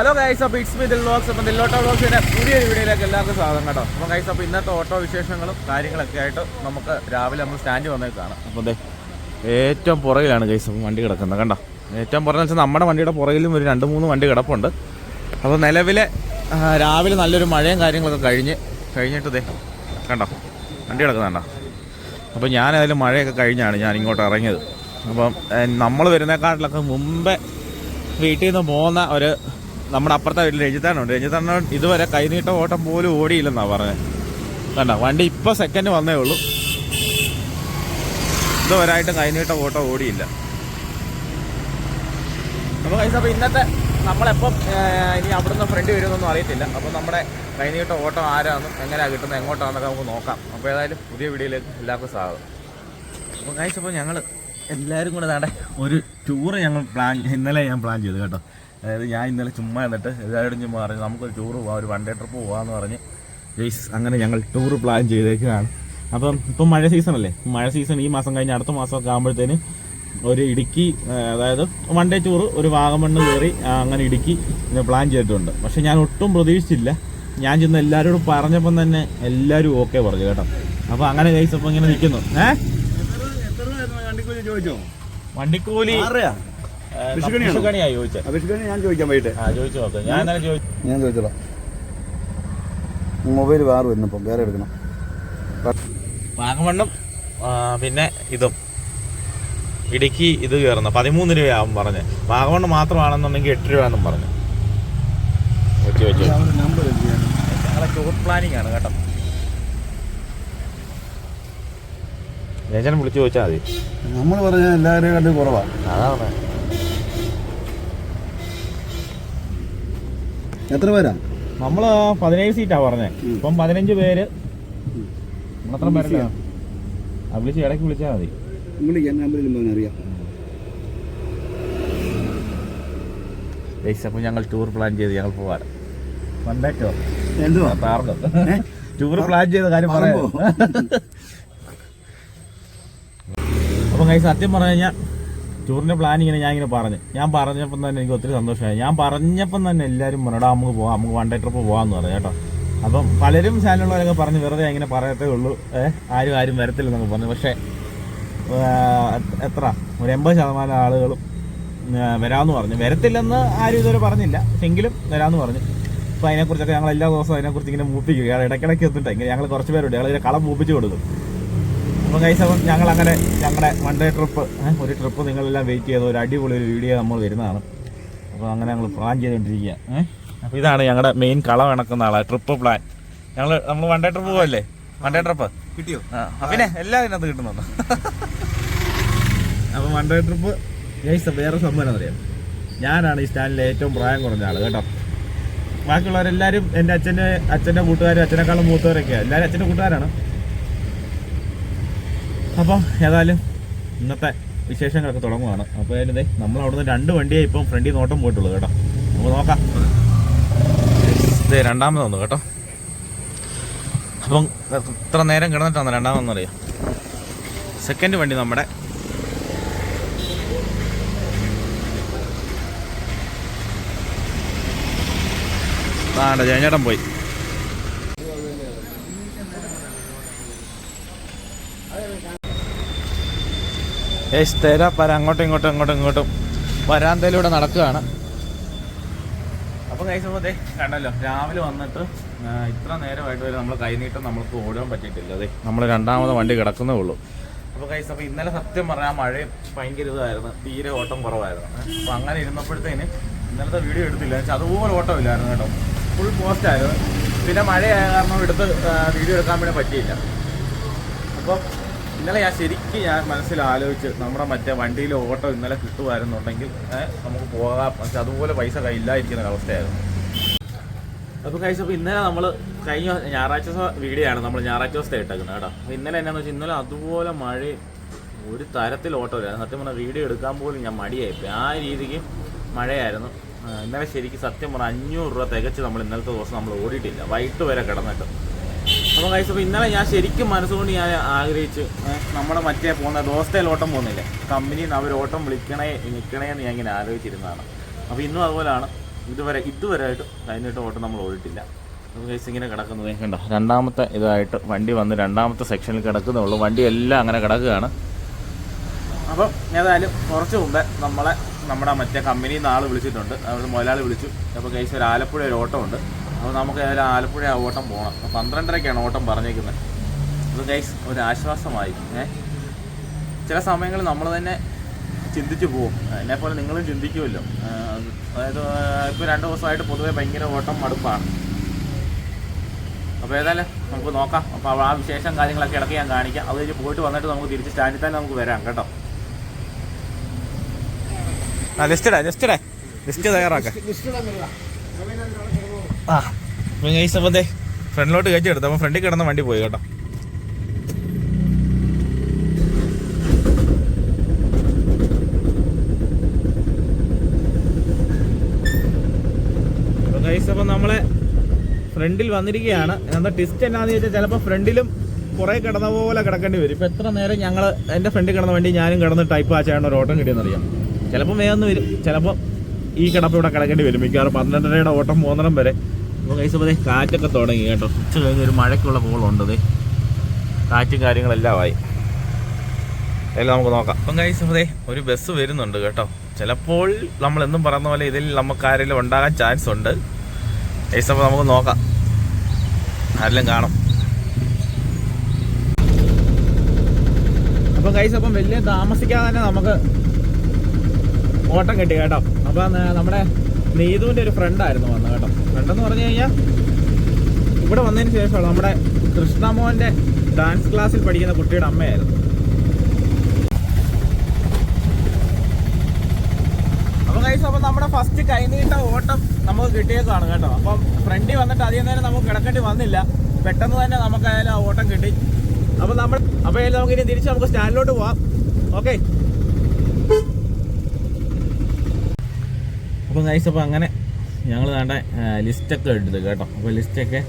Hello guys അപ്പോൾ it's me Dil vlogs അപ്പം ദില്ലോട്ടോ വ്ളോഗ്സിന്റെ പുതിയ വീഡിയോയിലേക്ക് എല്ലാവർക്കും സ്വാഗതം കേട്ടോ. അപ്പോൾ ഗൈസ് അപ്പോൾ ഇന്നത്തെ ഓട്ടോ വിശേഷങ്ങളും കാര്യങ്ങളൊക്കെ ആയിട്ട് നമുക്ക് രാവിലെ നമ്മൾ സ്റ്റാൻഡ് വന്നേക്കാണ്. അപ്പോൾ അതെ ഏറ്റവും പുറകിലാണ് ഗൈസ് അപ്പം വണ്ടി കിടക്കുന്നത്. കണ്ടോ? ഏറ്റവും പുറകെന്ന് വെച്ചാൽ നമ്മുടെ വണ്ടിയുടെ പുറകിലും ഒരു രണ്ട് മൂന്ന് വണ്ടി കിടപ്പുണ്ട്. അപ്പോൾ നിലവിലെ രാവിലെ നല്ലൊരു മഴയും കാര്യങ്ങളൊക്കെ കഴിഞ്ഞ് കഴിഞ്ഞിട്ട് ദേ കണ്ടോ? വണ്ടി കിടക്കുന്നുണ്ടോ അപ്പോൾ ഞാനതിൽ മഴയൊക്കെ കഴിഞ്ഞാണ് ഞാൻ ഇങ്ങോട്ട് ഇറങ്ങിയത്. അപ്പം നമ്മൾ വരുന്നേക്കാട്ടിലൊക്കെ മുമ്പേ വീട്ടിൽ നിന്ന് പോകുന്ന ഒരു നമ്മുടെ അപ്പുറത്തെ വീട്ടിൽ രഞ്ജിത്താനുണ്ട്. രഞ്ജിത്താനോട് ഇതുവരെ കൈനീട്ട ഓട്ടം പോലും ഓടിയില്ലെന്നാണ് പറഞ്ഞത് കണ്ട വണ്ടി ഇപ്പോൾ സെക്കൻഡ് വന്നേ ഉള്ളൂ. ഇതുവരായിട്ടും കൈനീട്ട ഓട്ടം ഓടിയില്ല. അപ്പോൾ അപ്പോൾ ഇന്നത്തെ നമ്മളെപ്പം ഇനി അവിടുന്ന് ഫ്രണ്ട് വരുമെന്നൊന്നും അറിയത്തില്ല. അപ്പോൾ നമ്മുടെ കൈനീട്ട ഓട്ടം ആരാണെന്നും എങ്ങനെയാണ് കിട്ടുന്നത് എങ്ങോട്ടാണെന്നൊക്കെ നമുക്ക് നോക്കാം. അപ്പോൾ ഏതായാലും പുതിയ വീഡിയോയിലേക്ക് എല്ലാവർക്കും സ്വാഗതം. അപ്പോൾ കൈസ് അപ്പോൾ ഞങ്ങൾ എല്ലാവരും കൂടെ നാടെ ഒരു ടൂറ് ഞങ്ങൾ പ്ലാൻ ഇന്നലെ ഞാൻ പ്ലാൻ ചെയ്തു കേട്ടോ. അതായത് ഞാൻ ഇന്നലെ ചുമ്മാ എന്നിട്ട് എല്ലാവരും ചുമ്മാ പറഞ്ഞു നമുക്കൊരു ടൂർ പോകാം ഒരു വൺ ഡേ ട്രിപ്പ് പോകാമെന്ന് പറഞ്ഞ്. ജയ്സ് അങ്ങനെ ഞങ്ങൾ ടൂർ പ്ലാൻ ചെയ്തേക്കുകയാണ്. അപ്പം ഇപ്പം മഴ സീസൺ അല്ലേ? മഴ സീസൺ ഈ മാസം കഴിഞ്ഞ് അടുത്ത മാസമൊക്കെ ആകുമ്പോഴത്തേന് ഒരു ഇടുക്കി അതായത് വൺ ഡേ ടൂർ ഒരു വാഗമണ്ണ് കയറി അങ്ങനെ ഇടുക്കി പ്ലാൻ ചെയ്തിട്ടുണ്ട്. പക്ഷെ ഞാൻ ഒട്ടും പ്രതീക്ഷിച്ചില്ല. ഞാൻ ചെന്ന് എല്ലാവരോടും പറഞ്ഞപ്പം തന്നെ എല്ലാവരും ഓക്കെ പറഞ്ഞു കേട്ടോ. അപ്പോൾ അങ്ങനെ കൈസ് അപ്പോൾ ഇങ്ങനെ നിൽക്കുന്നു. ഏഹ് വണ്ടിക്കൂലി ചോദിച്ചോ? വണ്ടിക്കൂലി ആറരയാ? ചോദിച്ചത് ഞാൻ വൈകിട്ട് ആ ചോദിച്ചു നോക്കാം. ഞാൻ ഇന്നലെ ചോദിച്ചു ഞാൻ ചോദിച്ചോളാം. മൊബൈൽ വേറെ വരുന്നപ്പം വേറെ എടുക്കണം. വാഗമണ്ണും പിന്നെ ഇതും. ഇടുക്കി ഇത് കയറുന്ന. പതിമൂന്ന് രൂപയാവും പറഞ്ഞ്. വാഗമണ്ണ് മാത്രമാണെന്നുണ്ടെങ്കിൽ എട്ട് രൂപയെന്നും പറഞ്ഞു. വെച്ച് വെച്ച് നമ്പർ ഞങ്ങളെ ടൂർ പ്ലാനിങ് ആണ് കേട്ടോ. രഞ്ജനം വിളിച്ചു ചോദിച്ചാൽ മതി. നമ്മൾ പറഞ്ഞ എല്ലാവരെയും കണ്ട് കുറവാണ് അതാ എത്ര പേരാ? നമ്മൾ പതിനേഴ് സീറ്റാ പറഞ്ഞേ. ഇപ്പം പതിനഞ്ച് പേര്. നമ്മളത്ര പേരല്ല വിളിച്ചാ? ഇടയ്ക്ക് വിളിച്ചാൽ മതി. വിളിക്കാൻ നമ്പറിൽ അറിയാം. ഗൈസ് അപ്പോൾ ഞങ്ങൾ ടൂർ പ്ലാൻ ചെയ്ത് ഞങ്ങൾ പോവാറ് വണ്ടേക്കോ എന്തുവാ? ഏ? ടൂർ പ്ലാൻ ചെയ്ത കാര്യം പറയാം. പറമ്പോ? അപ്പം കൈ സത്യം പറഞ്ഞു കഴിഞ്ഞാൽ ടൂറിന്റെ പ്ലാൻ ഇങ്ങനെ ഞാൻ ഇങ്ങനെ പറഞ്ഞു. ഞാൻ പറഞ്ഞപ്പം തന്നെ എനിക്ക് ഒത്തിരി സന്തോഷമായി. ഞാൻ പറഞ്ഞപ്പം തന്നെ എല്ലാവരും പറഞ്ഞടാ നമുക്ക് പോകാം നമുക്ക് വൺ ഡേ ട്രിപ്പ് പോകാമെന്ന് പറഞ്ഞു കേട്ടോ. അപ്പം പലരും ചാനലുള്ളവരൊക്കെ പറഞ്ഞു വെറുതെ ഇങ്ങനെ പറയത്തേ ഉള്ളൂ. ആരും ആരും വരത്തില്ലെന്നൊക്കെ പറഞ്ഞു. പക്ഷേ എത്ര? ഒരു എൺപത് ശതമാനം ആളുകളും വരാമെന്ന് പറഞ്ഞു. വരത്തില്ലെന്ന് ആരും ഇതുവരെ പറഞ്ഞില്ല. എങ്കിലും വരാമെന്ന് പറഞ്ഞു. അപ്പോൾ അതിനെക്കുറിച്ചൊക്കെ ഞങ്ങൾ എല്ലാ ദിവസവും അതിനെക്കുറിച്ച് ഇങ്ങനെ മൂപ്പിക്കും ഇയാൾ ഇടയ്ക്കിടയ്ക്ക് എത്തിട്ട് ഇങ്ങനെ ഞങ്ങൾ കുറച്ച് പേരുണ്ട്. ഞങ്ങൾ ഇതിനെ കളം മൂപ്പിച്ച് കൊടുക്കും. അപ്പോൾ കൈസ് അപ്പം ഞങ്ങൾ അങ്ങനെ ഞങ്ങളുടെ വൺ ഡേ ട്രിപ്പ് ഒരു ട്രിപ്പ് നിങ്ങളെല്ലാം വെയിറ്റ് ചെയ്ത ഒരു അടിപൊളി ഒരു വീഡിയോ നമ്മൾ വരുന്നതാണ്. അപ്പോൾ അങ്ങനെ ഞങ്ങൾ പ്ലാൻ ചെയ്തുകൊണ്ടിരിക്കുക അപ്പോൾ ഇതാണ് ഞങ്ങളുടെ മെയിൻ കളം ഇണക്കുന്ന ആളാണ് ട്രിപ്പ് പ്ലാൻ ഞങ്ങൾ നമ്മൾ വൺ ഡേ ട്രിപ്പ് പോകല്ലേ വൺ ഡേ ട്രിപ്പ് കിട്ടിയോ? ആ പിന്നെ എല്ലാം ഇതിനകത്ത് കിട്ടുന്നുണ്ട്. അപ്പോൾ വൺ ഡേ ട്രിപ്പ് ഗൈസ് വേറെ സംഭവം അറിയാം ഞാനാണ് ഈ സ്റ്റാൻഡിലെ ഏറ്റവും പ്രായം കുറഞ്ഞ ആൾ കേട്ടോ. ബാക്കിയുള്ളവരെല്ലാവരും എന്റെ അച്ഛന്റെ അച്ഛന്റെ കൂട്ടുകാരും അച്ഛനേക്കാളും മൂത്തവരൊക്കെയാണ് എല്ലാവരും അച്ഛന്റെ കൂട്ടുകാരാണ്. അപ്പം ഏതായാലും ഇന്നത്തെ വിശേഷങ്ങളൊക്കെ തുടങ്ങുവാണ്. അപ്പോൾ അതിന്റെ നമ്മൾ അവിടുന്ന് രണ്ട് വണ്ടിയെ ഇപ്പം ഫ്രണ്ടിൽ നോട്ടം പോയിട്ടുള്ളൂ കേട്ടോ. നമുക്ക് നോക്കാം. ഇതേ രണ്ടാമതൊന്ന് കേട്ടോ. അപ്പം ഇത്ര നേരം കിടന്നിട്ടാണ് രണ്ടാമതെന്നറിയാം സെക്കൻഡ് വണ്ടി നമ്മുടെ. ആ ജയഞ്ഞേട്ടൻ പോയി. ഏസ് തേരാ അങ്ങോട്ടും ഇങ്ങോട്ടും അങ്ങോട്ടും ഇങ്ങോട്ടും വരാന്തയിലൂടെ നടക്കുകയാണ്. അപ്പോൾ കഴിച്ചപ്പോഴത്തേ കണ്ടല്ലോ രാവിലെ വന്നിട്ട് ഇത്ര നേരമായിട്ട് വരെ നമ്മൾ കൈനീട്ടം നമ്മൾക്ക് ഓടാൻ പറ്റിയിട്ടില്ല. അതെ നമ്മൾ രണ്ടാമത് വണ്ടി കിടക്കുന്നേ ഉള്ളൂ. അപ്പോൾ കഴിച്ച് അപ്പോൾ ഇന്നലെ സത്യം പറഞ്ഞാൽ മഴയും ഭയങ്കര ഇതായിരുന്നു. തീരെ ഓട്ടം കുറവായിരുന്നു. അപ്പോൾ അങ്ങനെ ഇരുന്നപ്പോഴത്തേന് ഇന്നലത്തെ വീഡിയോ എടുത്തില്ല. വെച്ചാൽ അതുപോലെ ഓട്ടമില്ലായിരുന്നു കേട്ടോ. ഫുൾ പോസ്റ്റായിരുന്നു പിന്നെ മഴയായ കാരണം എടുത്ത് വീഡിയോ എടുക്കാൻ വേണ്ടി പറ്റിയില്ല. അപ്പോൾ ഇന്നലെ ഞാൻ ശരിക്കും ഞാൻ മനസ്സിൽ ആലോചിച്ച് നമ്മുടെ മറ്റേ വണ്ടിയിലെ ഓട്ടോ ഇന്നലെ കിട്ടുമായിരുന്നുണ്ടെങ്കിൽ നമുക്ക് പോകാം. പക്ഷെ അതുപോലെ പൈസ കയ്യില്ലായിരിക്കുന്ന ഒരവസ്ഥയായിരുന്നു. അപ്പോൾ കഴിച്ചപ്പോൾ ഇന്നലെ നമ്മൾ കഴിഞ്ഞ ഞായറാഴ്ച വീഡിയോ ആണ് നമ്മൾ ഞായറാഴ്ച ദിവസത്തെ ഇട്ടേക്കുന്നത് കേട്ടോ. അപ്പോൾ ഇന്നലെ എന്നാന്ന് വെച്ചാൽ ഇന്നലെ അതുപോലെ മഴ ഒരു തരത്തിൽ ഓട്ടോ ഇല്ല സത്യം പറഞ്ഞാൽ വീഡിയോ എടുക്കാൻ പോലും ഞാൻ മടിയായി ആ രീതിക്ക് മഴയായിരുന്നു. ഇന്നലെ ശരിക്കും സത്യം പറഞ്ഞാൽ അഞ്ഞൂറ് രൂപ തികച്ച് നമ്മൾ ഇന്നലത്തെ ദിവസം നമ്മൾ ഓടിയിട്ടില്ല. വൈകിട്ട് വരെ കിടന്നിട്ട്. അപ്പോൾ കഴിച്ച് അപ്പോൾ ഇന്നലെ ഞാൻ ശരിക്കും മനസ്സുകൊണ്ട് ഞാൻ ആഗ്രഹിച്ച് നമ്മുടെ മറ്റേ പോകുന്ന ദോസ്തയിൽ ഓട്ടം പോകുന്നില്ലേ? കമ്പനിയിൽ നിന്ന് അവർ ഓട്ടം വിളിക്കണേ നിൽക്കണേ എന്ന് ഞാൻ ഇങ്ങനെ ആലോചിച്ചിരുന്നതാണ്. അപ്പോൾ ഇന്നും അതുപോലെയാണ് ഇതുവരെ ഇതുവരെ ഇതുവരെയായിട്ട് കഴിഞ്ഞിട്ട് ഓട്ടം നമ്മൾ ഓടിട്ടില്ല അപ്പോൾ ഗൈസ് ഇങ്ങനെ കിടക്കുന്നത് കണ്ടോ രണ്ടാമത്തെ ഇതായിട്ട് വണ്ടി വന്ന് രണ്ടാമത്തെ സെക്ഷനിൽ കിടക്കുന്നേ ഉള്ളൂ വണ്ടി എല്ലാം അങ്ങനെ കിടക്കുകയാണ്. അപ്പം ഏതായാലും കുറച്ച് മുമ്പേ നമ്മളെ നമ്മുടെ മറ്റേ കമ്പനിയിൽ നിന്ന് ആൾ വിളിച്ചിട്ടുണ്ട്. അവിടെ മുതലാളി വിളിച്ചു. അപ്പോൾ ഗൈസ് ഒരു ആലപ്പുഴ ഒരു ഓട്ടമുണ്ട് അപ്പോൾ നമുക്ക് ഏതായാലും ആലപ്പുഴ ആ ഓട്ടം പോകണം അപ്പോൾ പന്ത്രണ്ടരയ്ക്കാണ് ഓട്ടം പറഞ്ഞേക്കുന്നത്. അപ്പോൾ ഗൈസ് ഒരു ആശ്വാസമായി. ഏ? ചില സമയങ്ങളിൽ നമ്മൾ തന്നെ ചിന്തിച്ചു പോകും എന്നെപ്പോലെ നിങ്ങളും ചിന്തിക്കുമല്ലോ. അതായത് ഇപ്പോൾ രണ്ട് ദിവസമായിട്ട് പൊതുവേ ഭയങ്കര ഓട്ടം മടുപ്പാണ്. അപ്പോൾ ഏതായാലും നമുക്ക് നോക്കാം. അപ്പോൾ ആ വിശേഷം കാര്യങ്ങളൊക്കെ ഇടയ്ക്ക് ഞാൻ കാണിക്കാം. അത് കഴിഞ്ഞ് പോയിട്ട് വന്നിട്ട് നമുക്ക് തിരിച്ച് സ്റ്റാൻഡിൽ തന്നെ നമുക്ക് വരാം കേട്ടോ. ആ ലിസ്റ്റഡാ ലിസ്റ്റഡേ ലിസ്റ്റ് തയ്യാറാക്കാം. ആ. അപ്പം ഫ്രണ്ടിലോട്ട് കയറ്റി എടുത്തു. അപ്പോൾ ഫ്രണ്ടിൽ കിടന്ന വണ്ടി പോയി കേട്ടോ. അപ്പം നമ്മളെ ഫ്രണ്ടിൽ വന്നിരിക്കുകയാണ്. എന്താ ടിസ്റ്റ് എന്നാന്ന് ചോദിച്ചാൽ ചിലപ്പോൾ ഫ്രണ്ടിലും കുറേ കിടന്ന പോലെ കിടക്കേണ്ടി വരും. ഇപ്പം എത്ര നേരം ഞങ്ങൾ എന്റെ ഫ്രണ്ടിൽ കിടന്ന വണ്ടി ഞാനും കിടന്ന് ടൈപ്പ് ആച്ചാണ് ഒരു ഓട്ടം കിട്ടിയെന്നറിയാം. ചിലപ്പോൾ വേഗം വരും. ചിലപ്പോൾ ഈ കിടപ്പ് ഇവിടെ കിടക്കേണ്ടി വരും. മിക്കവാറും പന്ത്രണ്ടരയുടെ ഓട്ടം മൂന്നരം വരെ. അപ്പോൾ ദേ കാറ്റൊക്കെ തുടങ്ങി കേട്ടോ. ഉച്ച കഴിഞ്ഞ് ഒരു മഴയ്ക്കുള്ള പോളുണ്ട് ദേ. കാറ്റും കാര്യങ്ങളെല്ലാം ആയി. എല്ലാം നമുക്ക് നോക്കാം. അപ്പം ദേ ഒരു ബസ് വരുന്നുണ്ട് കേട്ടോ. ചിലപ്പോൾ നമ്മൾ എന്നും പറയുന്ന പോലെ ഇതിൽ നമുക്ക് ആരെങ്കിലും ഉണ്ടാകാൻ ചാൻസ് ഉണ്ട്. കൈസ് അപ്പോൾ നമുക്ക് നോക്കാം. ആരെല്ലാം കാണാം. അപ്പം കൈസ് അപ്പം വലിയ താമസിക്കാതെ തന്നെ നമുക്ക് ഓട്ടം കിട്ടി കേട്ടോ. അപ്പൊ നമ്മുടെ നീതുവിന്റെ ഒരു ഫ്രണ്ട് ആയിരുന്നു വന്നത് കേട്ടോ. ഫ്രണ്ടെന്ന് പറഞ്ഞു കഴിഞ്ഞാൽ ഇവിടെ വന്നതിന് ശേഷമാണ് നമ്മുടെ കൃഷ്ണമോഹന്റെ ഡാൻസ് ക്ലാസ്സിൽ പഠിക്കുന്ന കുട്ടിയുടെ അമ്മയായിരുന്നു. അപ്പൊ കൈസ് അപ്പൊ നമ്മുടെ ഫസ്റ്റ് കൈനീട്ട ഓട്ടം നമുക്ക് കിട്ടിയേക്കാണ് കേട്ടോ. അപ്പം ഫ്രണ്ടി വന്നിട്ട് അധികം നേരം നമുക്ക് കിടക്കേണ്ടി വന്നില്ല. പെട്ടെന്ന് തന്നെ നമുക്കായാലും ആ ഓട്ടം കിട്ടി. അപ്പൊ നമ്മൾ അപ്പൊ നമുക്ക് ഇനി തിരിച്ച് നമുക്ക് സ്റ്റാൻഡിലോട്ട് പോവാം. ഓക്കെ അപ്പം ഗൈസ് അപ്പോൾ അങ്ങനെ ഞങ്ങൾ വേണ്ട ലിസ്റ്റൊക്കെ എടുത്തു കേട്ടോ. അപ്പോൾ ലിസ്റ്റൊക്കെ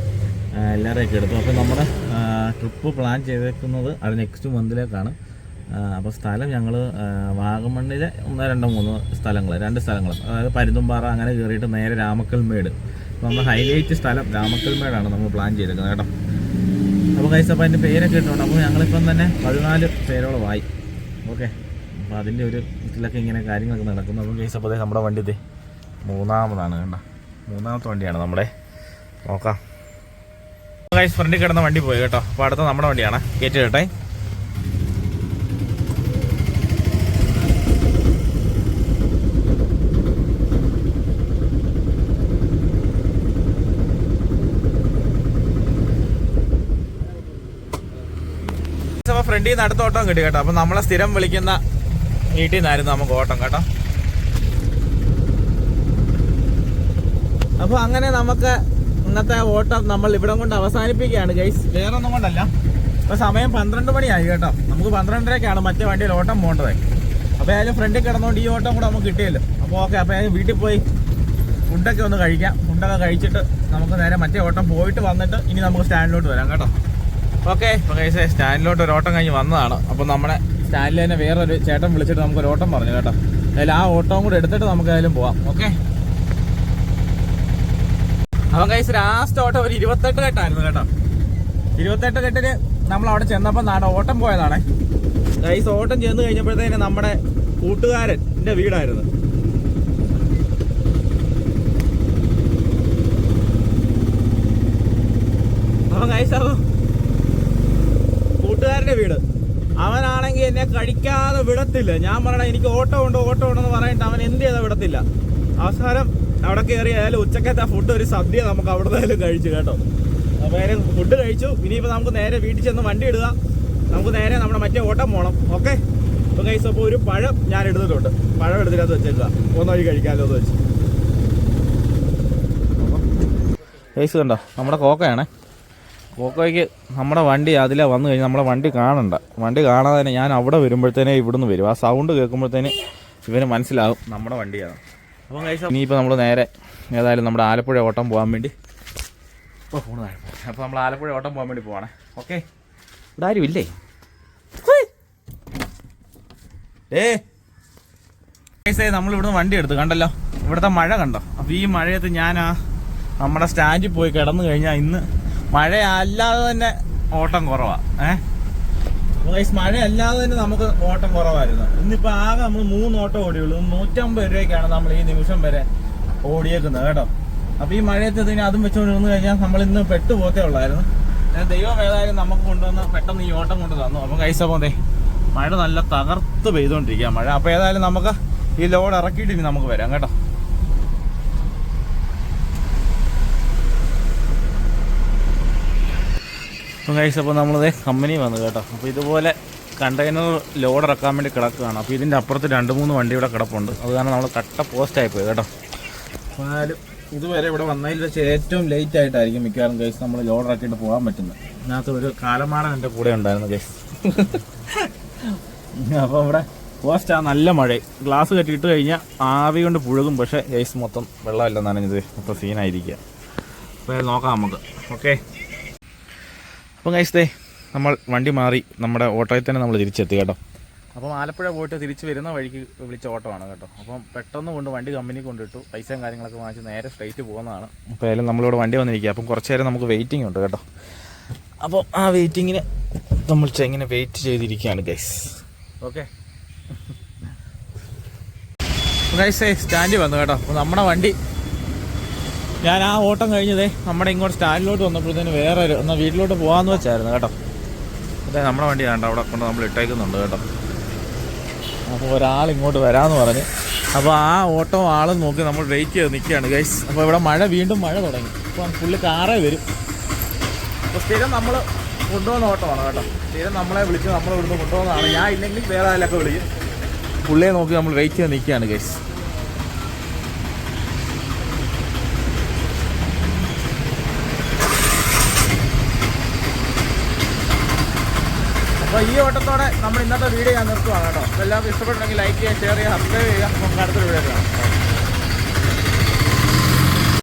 എല്ലാവരെയൊക്കെ എടുത്തു. അപ്പോൾ നമ്മുടെ ട്രിപ്പ് പ്ലാൻ ചെയ്തേക്കുന്നത് അത് നെക്സ്റ്റ് മന്തിലേക്കാണ് അപ്പോൾ സ്ഥലം ഞങ്ങൾ വാഗമണ്ണിലെ ഒന്ന് രണ്ട് മൂന്ന് സ്ഥലങ്ങൾ രണ്ട് സ്ഥലങ്ങൾ അതായത് പരുന്തുംപാറ അങ്ങനെ കയറിയിട്ട് നേരെ രാമക്കൽമേട്. അപ്പോൾ നമ്മൾ ഹൈലൈറ്റ് സ്ഥലം രാമക്കൽമേടാണ് നമ്മൾ പ്ലാൻ ചെയ്തേക്കുന്നത് കേട്ടോ. അപ്പോൾ കൈസ് അപ്പോൾ അതിന്റെ പേരൊക്കെ ഇട്ടുണ്ട് അപ്പോൾ ഞങ്ങളിപ്പം തന്നെ പതിനാല് പേരോളമായി ഓക്കെ അപ്പോൾ അതിന്റെ ഒരു ഇതിലൊക്കെ ഇങ്ങനെ കാര്യങ്ങളൊക്കെ നടക്കുന്നു. അപ്പോൾ കൈസ് അപ്പോൾ നമ്മുടെ വണ്ടി മൂന്നാമതാണ് കണ്ട. മൂന്നാമത്തെ വണ്ടിയാണ് നമ്മുടെ. നോക്കാം. ഗൈസ് ഫ്രണ്ടിൽ കിടന്ന വണ്ടി പോയി കേട്ടോ. അപ്പോൾ അടുത്ത നമ്മുടെ വണ്ടിയാണ്. കയറ്റി കേട്ടെ ഫ്രണ്ടിൽ നിന്ന് അടുത്ത ഓട്ടം കിട്ടി കേട്ടോ. അപ്പോൾ നമ്മളെ സ്ഥിരം വിളിക്കുന്ന വീട്ടിൽ നിന്നായിരുന്നു നമുക്ക് ഓട്ടം കേട്ടോ. അപ്പോൾ അങ്ങനെ നമുക്ക് ഇന്നത്തെ ഓട്ടം നമ്മൾ ഇവിടെ കൊണ്ട് അവസാനിപ്പിക്കുകയാണ് ഗൈസ് വേറെ ഒന്നും കൊണ്ടല്ല. ഇപ്പോൾ സമയം പന്ത്രണ്ട് മണിയായി കേട്ടോ. നമുക്ക് പന്ത്രണ്ടരക്കാണ് മറ്റേ വണ്ടിയിൽ ഓട്ടം പോകേണ്ടത്. അപ്പോൾ ഏതായാലും ഫ്രണ്ടിൽ കിടന്നുകൊണ്ട് ഈ ഓട്ടം കൂടെ നമുക്ക് കിട്ടിയല്ലോ. അപ്പോൾ ഓക്കെ അപ്പോൾ ഏതായാലും വീട്ടിൽ പോയി ഫുഡൊക്കെ ഒന്ന് കഴിക്കാം. ഫുഡൊക്കെ കഴിച്ചിട്ട് നമുക്ക് നേരെ മറ്റേ ഓട്ടം പോയിട്ട് വന്നിട്ട് ഇനി നമുക്ക് സ്റ്റാൻഡിലോട്ട് വരാം കേട്ടോ. ഓക്കെ അപ്പോൾ ഗൈസ് സ്റ്റാൻഡിലോട്ട് ഒരു ഓട്ടം കഴിഞ്ഞ് വന്നതാണ്. അപ്പോൾ നമ്മുടെ സ്റ്റാൻഡിൽ തന്നെ വേറൊരു ചേട്ടൻ വിളിച്ചിട്ട് നമുക്ക് ഒരു ഓട്ടം പറഞ്ഞു കേട്ടോ. അതിൽ ആ ഓട്ടവും കൂടെ എടുത്തിട്ട് നമുക്ക് ഏതായാലും പോവാം. ഓക്കെ? അപ്പം കൈസ് ലാസ്റ്റ് ഓട്ടം ഒരു ഇരുപത്തെട്ട് കെട്ടായിരുന്നു കേട്ടോ. ഇരുപത്തെട്ട് കെട്ടിൽ നമ്മൾ അവിടെ ചെന്നപ്പോൾ നാട് ഓട്ടം പോയതാണ്. കൈസ് ഓട്ടം ചെന്ന് കഴിഞ്ഞപ്പോഴത്തേന് നമ്മുടെ കൂട്ടുകാരന്റെ വീടായിരുന്നു. അപ്പം കൈസ് അത് കൂട്ടുകാരന്റെ വീട്. അവനാണെങ്കിൽ എന്നെ കഴിക്കാതെ വിടത്തില്ല. ഞാൻ പറയണ എനിക്ക് ഓട്ടം ഉണ്ട് ഓട്ടം ഉണ്ടെന്ന് പറഞ്ഞിട്ട് അവൻ എന്ത് ചെയ്താൽ വിടത്തില്ല. അവസാനം അവിടെ കയറി ആയാലും ഉച്ചക്കത്തെ ഫുഡ് ഒരു സദ്യ നമുക്ക് അവിടെ നിന്നും കഴിച്ചു കേട്ടോ. അപ്പോൾ നേരെ ഫുഡ് കഴിച്ചു. ഇനിയിപ്പോൾ നമുക്ക് നേരെ വീട്ടിൽ ചെന്ന് വണ്ടി ഇടുക. നമുക്ക് നേരെ നമ്മുടെ മറ്റേ ഓട്ടം പോകണം ഓക്കെ അപ്പോൾ കൈസ് അപ്പോൾ ഒരു പഴം ഞാൻ എടുത്തിട്ടുണ്ട്. പഴം എടുത്തിട്ട് വെച്ചേക്കുക. ഒന്ന് വഴി കഴിക്കാമല്ലോ എന്ന് വെച്ച്. കൈസ് കണ്ടോ? നമ്മുടെ കോക്കയാണേ. കോക്കോയ്ക്ക് നമ്മുടെ വണ്ടി അതിലെ വന്നു കഴിഞ്ഞാൽ നമ്മുടെ വണ്ടി കാണണ്ട. വണ്ടി കാണാതെ തന്നെ ഞാൻ അവിടെ വരുമ്പോഴത്തേനെ ഇവിടുന്ന് വരും. ആ സൗണ്ട് കേൾക്കുമ്പോഴത്തേന് ഇവന് മനസ്സിലാകും നമ്മുടെ വണ്ടിയാണ്. അപ്പം കഴിച്ച ഇനിയിപ്പോൾ നമ്മൾ നേരെ ഏതായാലും നമ്മുടെ ആലപ്പുഴ ഓട്ടം പോകാൻ വേണ്ടി. ഓ ഫോൺ താഴെ. അപ്പോൾ നമ്മൾ ആലപ്പുഴ ഓട്ടം പോകാൻ വേണ്ടി പോവാണ്. ഓക്കെ ഇവിടെ ആരും ഇല്ലേ. ഏ. നമ്മൾ ഇവിടുന്ന് വണ്ടി എടുത്തു. കണ്ടല്ലോ? ഇവിടുത്തെ മഴ കണ്ടോ? അപ്പോൾ ഈ മഴയത്ത് ഞാൻ ആ നമ്മുടെ സ്റ്റാൻഡിൽ പോയി കിടന്നു കഴിഞ്ഞാൽ ഇന്ന് മഴ അല്ലാതെ തന്നെ ഓട്ടം കുറവാണ് ഏഹ് മഴ അല്ലാതെ തന്നെ നമുക്ക് ഓട്ടം കുറവായിരുന്നു. ഇന്നിപ്പോൾ ആകെ നമ്മൾ മൂന്ന് ഓട്ടം ഓടിയുള്ളൂ. നൂറ്റമ്പത് രൂപയ്ക്കാണ് നമ്മൾ ഈ നിമിഷം വരെ ഓടിയേക്കുന്നത് കേട്ടോ. അപ്പൊ ഈ മഴയത്ത് ഇതിന് അതും വെച്ചുകൊണ്ട് നിന്ന് കഴിഞ്ഞാൽ നമ്മൾ ഇന്ന് പെട്ടു പോത്തേ ഉള്ളായിരുന്നു. ദൈവം ഏതായാലും നമുക്ക് കൊണ്ടുവന്ന് പെട്ടെന്ന് ഈ ഓട്ടം കൊണ്ട് തന്നു. അപ്പം പോന്നേ മഴ നല്ല തകർത്ത് പെയ്തുകൊണ്ടിരിക്കുക മഴ. അപ്പോൾ ഏതായാലും നമുക്ക് ഈ ലോഡ് ഇറക്കിയിട്ട് ഇനി നമുക്ക് വരാം കേട്ടോ. അപ്പം കൈസ് അപ്പോൾ നമ്മളിത് കമ്പനി വന്നു കേട്ടോ. അപ്പോൾ ഇതുപോലെ കണ്ടെയ്നർ ലോഡ് ഇറക്കാൻ വേണ്ടി കിടക്കുകയാണ്. അപ്പോൾ ഇതിന്റെ അപ്പുറത്ത് രണ്ട് മൂന്ന് വണ്ടി ഇവിടെ കിടപ്പുണ്ട്. അത് കാരണം നമ്മൾ കട്ട പോസ്റ്റ് ആയിപ്പോയി കേട്ടോ. എന്നാലും ഇതുവരെ ഇവിടെ വന്നതിൽ വെച്ച് ഏറ്റവും ലേറ്റ് ആയിട്ടായിരിക്കും മിക്കവാറും കേസ് നമ്മൾ ലോഡ് ഇറക്കിയിട്ട് പോകാൻ പറ്റുന്നത്. ഇതിനകത്ത് ഒരു കാലമാടൻ എന്റെ കൂടെ ഉണ്ടായിരുന്നു കേസ് അപ്പോൾ ഇവിടെ പോസ്റ്റ് ആ നല്ല മഴ. ഗ്ലാസ് കെട്ടിയിട്ട് കഴിഞ്ഞാൽ ആവി കൊണ്ട് പുഴുകും. പക്ഷേ കേസ് മൊത്തം വെള്ളമല്ല നനഞ്ഞത്. മൊത്തം സീനായിരിക്കുക അപ്പോൾ നോക്കാം നമുക്ക്. ഓക്കെ അപ്പം കഴിച്ചതേ നമ്മൾ വണ്ടി മാറി നമ്മുടെ ഓട്ടോയിൽ തന്നെ നമ്മൾ തിരിച്ചെത്തി കേട്ടോ. അപ്പം ആലപ്പുഴ പോയിട്ട് തിരിച്ച് വരുന്ന വഴിക്ക് വിളിച്ച ഓട്ടോ ആണ് കേട്ടോ. അപ്പം പെട്ടെന്ന് കൊണ്ട് വണ്ടി കമ്പനി കൊണ്ടിട്ടു പൈസയും കാര്യങ്ങളൊക്കെ വാങ്ങിച്ച് നേരെ സ്ട്രൈറ്റ് പോകുന്നതാണ്. അപ്പോൾ ഏതായാലും നമ്മളിവിടെ വണ്ടി വന്നിരിക്കുക അപ്പം കുറച്ച് നേരം നമുക്ക് വെയിറ്റിംഗ് ഉണ്ട് കേട്ടോ. അപ്പോൾ ആ വെയിറ്റിങ്ങിന് നമ്മൾ ചെങ്ങനെ വെയിറ്റ് ചെയ്തിരിക്കുകയാണ് ഗൈസ് ഓക്കെ ഗൈസേ സ്റ്റാൻഡിൽ വന്നു കേട്ടോ. അപ്പോൾ നമ്മുടെ വണ്ടി ഞാൻ ആ ഓട്ടം കഴിഞ്ഞതേ നമ്മുടെ ഇങ്ങോട്ട് സ്റ്റാൻഡിലോട്ട് വന്നപ്പോഴത്തേന് വേറെ ഒരു ഒന്ന് വീട്ടിലോട്ട് പോകാമെന്ന് വെച്ചായിരുന്നു കേട്ടോ. അതെ നമ്മുടെ വണ്ടി വേണ്ട അവിടെ കൊണ്ട് നമ്മൾ ഇട്ടേക്കുന്നുണ്ട് കേട്ടോ. അപ്പോൾ ഒരാൾ ഇങ്ങോട്ട് വരാമെന്ന് പറഞ്ഞ്. അപ്പോൾ ആ ഓട്ടോ ആളും നോക്കി നമ്മൾ വെയിറ്റ് ചെയ്ത് നിൽക്കുകയാണ് ഗൈസ് അപ്പോൾ ഇവിടെ മഴ വീണ്ടും മഴ തുടങ്ങി. അപ്പോൾ പുള്ളി കാറേ വരും. അപ്പോൾ സ്ഥിരം നമ്മൾ കൊണ്ടുപോകുന്ന ഓട്ടമാണ് കേട്ടോ. സ്ഥിരം നമ്മളെ വിളിച്ച് നമ്മളെ ഇവിടുന്ന് കൊണ്ടുപോകുന്നതാണ് ഞാൻ ഇല്ലെങ്കിൽ വേറെ ആരെയൊക്കെ വിളിക്കും. പുള്ളിയെ നോക്കി നമ്മൾ വെയിറ്റ് ചെയ്ത് നിൽക്കുകയാണ് ഗൈസ് അപ്പോൾ ഈ ഓട്ടത്തോടെ നമ്മൾ ഇന്നത്തെ വീഡിയോ ഞാൻ നിർത്തുവാണ് കേട്ടോ. എല്ലാവർക്കും ഇഷ്ടപ്പെട്ടുണ്ടെങ്കിൽ ലൈക്ക് ചെയ്യുക ഷെയർ ചെയ്യുക സബ്സ്ക്രൈബ് ചെയ്യുക. നമുക്ക് അടുത്തൊരു വീഡിയോ കാണാം.